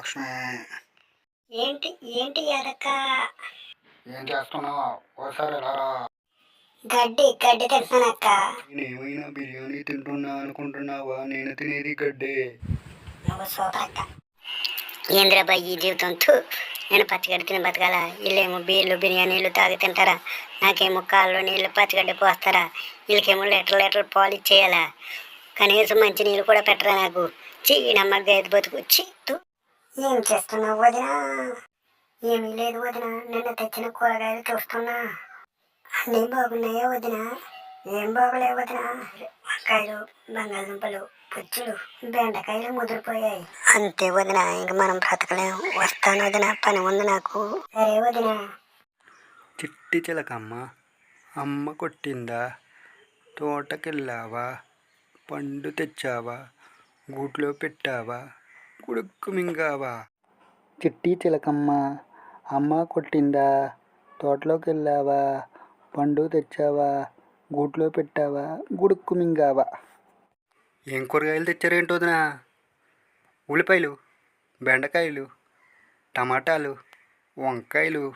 లక్ష్మి. ఏంటి ఏంటి ఎదక్క ఏం చేస్తున్నావు? ఓసారి రారా గడ్డి గడ్డి తింటున్నానక్క నేనేమైనా బిర్యానీ తింటున్నా అనుకుంటున్నావా? నేను తినేది గడ్డే. నువ్వు సూపర్ అక్క. ఈ జీవితం? తూ నేను పచ్చిగడ్డి తిని బతకాల? వీళ్ళేమో బీర్లు బిర్యానీలు తాగి తింటారా? నాకేమో కాళ్ళు నీళ్ళు పచ్చిగడ్డి పోస్తారా? వీళ్ళకేమో లీటర్ లీటర్ పాలు ఇచ్చేయాలా? కనీసం మంచి నీళ్ళు కూడా పెట్టరా నాకు? చీనమ్మ గైదు బతుకు. చీ తూ ఏం చేస్తున్నావు వదినా? ఏమీ లేదు వదిన నిన్న తెచ్చిన కూరగాయలు చూస్తున్నా. అన్నీ బాగున్నాయా వదిన? ఏం బాగలేవు వదిన. వంకాయలు బంగాళదుంపలు పుచ్చులు బెండకాయలు ముదిరిపోయాయి. అంతే వదిన ఇంక మనం బ్రతకలేం. వస్తాను వదిన పని ఉంది నాకు. సరే వదిన. చిట్టి చిలకమ్మ అమ్మ కొట్టిందా? తోటకెళ్ళావా? పండు తెచ్చావా? గూట్లో పెట్టావా? గుడుక్కు మింగావా చిట్టి చిలకమ్మ అమ్మ కొట్టిందా? తోటలోకి వెళ్ళావా పండు తెచ్చావా? గూట్లో పెట్టావా? గుడుక్కు మింగావా ఏం కూరగాయలు తెచ్చారేంటో వదినా? ఉల్లిపాయలు బెండకాయలు టమాటాలు వంకాయలు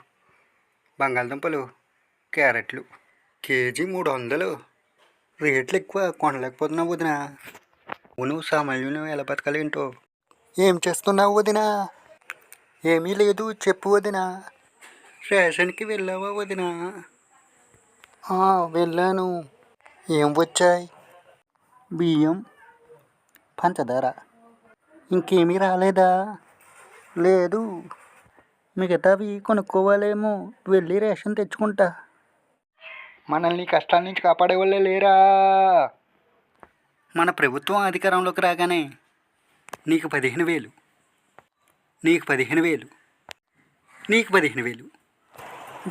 బంగాళదుంపలు క్యారెట్లు. కేజీ మూడు వందలు రేట్లు ఎక్కువ కొనలేకపోతున్నావు వదిన. నువ్వు సామాన్యులు ఎలా బతకాలి ఏంటో? ఏం చేస్తున్నావు వదినా? ఏమీ లేదు చెప్పు వదినా. రేషన్కి వెళ్ళావా వదినా? వెళ్ళాను. ఏం వచ్చాయి? బియ్యం పంచదార. ఇంకేమీ రాలేదా? లేదు. మిగతావి కొనుక్కోవాలేమో. వెళ్ళి రేషన్ తెచ్చుకుంటా. మనల్ని కష్టాల నుంచి కాపాడే వాళ్ళే లేరా? మన ప్రభుత్వం అధికారంలోకి రాగానే నీకు పదిహేను వేలు. నీకు పదిహేను వేలు. నీకు పదిహేను వేలు.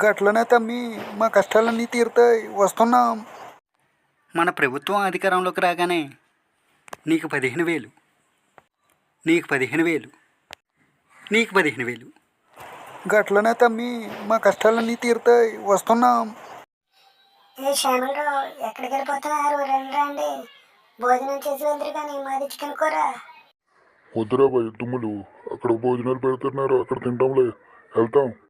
గట్లనే తమ్మి మా కష్టాలన్నీ తీరుతాయి. వస్తున్నాం. మన ప్రభుత్వం అధికారంలోకి రాగానే నీకు పదిహేను వేలు. నీకు పదిహేను వేలు. నీకు పదిహేను వేలు. గట్లనే తమ్మి మా కష్టాలన్నీ తీరుతాయి. వస్తున్నాం. ఏ శ్యామలరావు ఎక్కడికి వెళ్ళిపోతున్నారు? రండి రండి. భోజనం చేసి వెళ్తారు కానీ మాది చికెన్ కూర. వద్దురా భయ్ తుమ్ములు అక్కడ భోజనాలు పెడుతున్నారు అక్కడ తింటాంలే. వెళ్తాం.